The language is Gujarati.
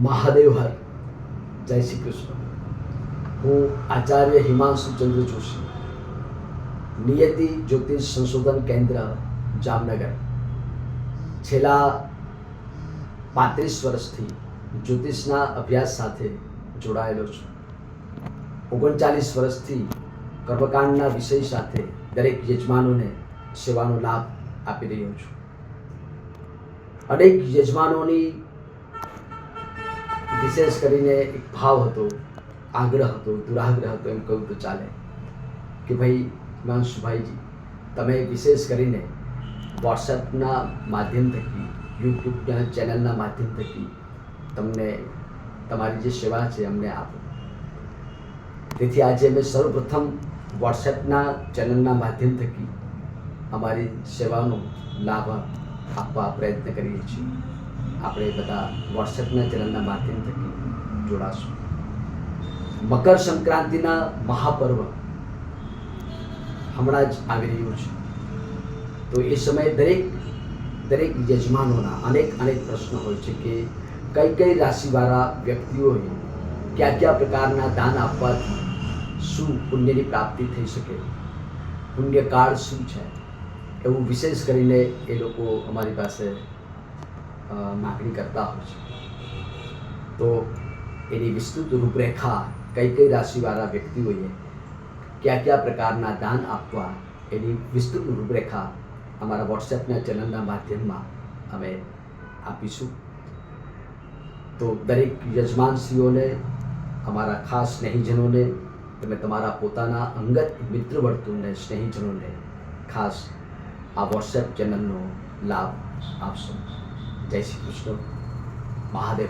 મહાદેવ હર. જય શ્રી કૃષ્ણ. હું આચાર્ય હિમાંશુ ચંદ્ર જોશી. નિયતિ જ્યોતિષ સંશોધન કેન્દ્ર, જામનગર. છેલ્લા પાંત્રીસ વર્ષથી જ્યોતિષના અભ્યાસ સાથે જોડાયેલો છું. ઓગણચાલીસ વર્ષથી કર્મકાંડના વિષય સાથે દરેક યજમાનોને સેવાનો લાભ આપી રહ્યો છું. અનેક યજમાનોની વિશેષ કરીને એક ભાવ હતો, આગ્રહ હતો, દુરાગ્રહ હતો, એમ કહું તો ચાલે. કે ભાઈ, હિમાંશુભાઈજી, તમે વિશેષ કરીને વોટ્સએપના માધ્યમ થકી, યુટ્યુબના ચેનલના માધ્યમ થકી તમને તમારી જે સેવા છે, અમને આપો. તેથી આજે અમે સર્વપ્રથમ વોટ્સએપના ચેનલના માધ્યમ થકી અમારી સેવાનો લાભ આપવા પ્રયત્ન કરીએ છીએ. આપણે બધા વોટ્સએપના ચેનલના માધ્યમ થકી જોડાશું. મકર સંક્રાંતિના મહાપર્વ હમણાં જ આવી રહ્યું છે. તો એ સમયે દરેક દરેક યજમાનોના અનેક અનેક પ્રશ્નો હોય છે કે કઈ કઈ રાશિવાળા વ્યક્તિઓએ કયા કયા પ્રકારના દાન આપવાથી શું પુણ્યની પ્રાપ્તિ થઈ શકે? પુણ્યકાળ શું છે? એવું વિશેષ કરીને એ લોકો અમારી પાસે માગણી કરતા હોય છે. તો એની વિસ્તૃત રૂપરેખા કઈ કઈ રાશિવાળા વ્યક્તિઓએ કયા કયા પ્રકારના દાન આપવા એની વિસ્તૃત રૂપરેખા અમારા વોટ્સએપના ચેનલના માધ્યમમાં અમે આપીશું. તો દરેક યજમાનશ્રીઓને, અમારા ખાસ સ્નેહીજનોને, તમે તમારા પોતાના અંગત મિત્ર વર્તુળને, સ્નેહીજનોને ખાસ આ વોટ્સએપ ચેનલનો લાભ આપશો. જય શ્રી કૃષ્ણ. મહાદેવ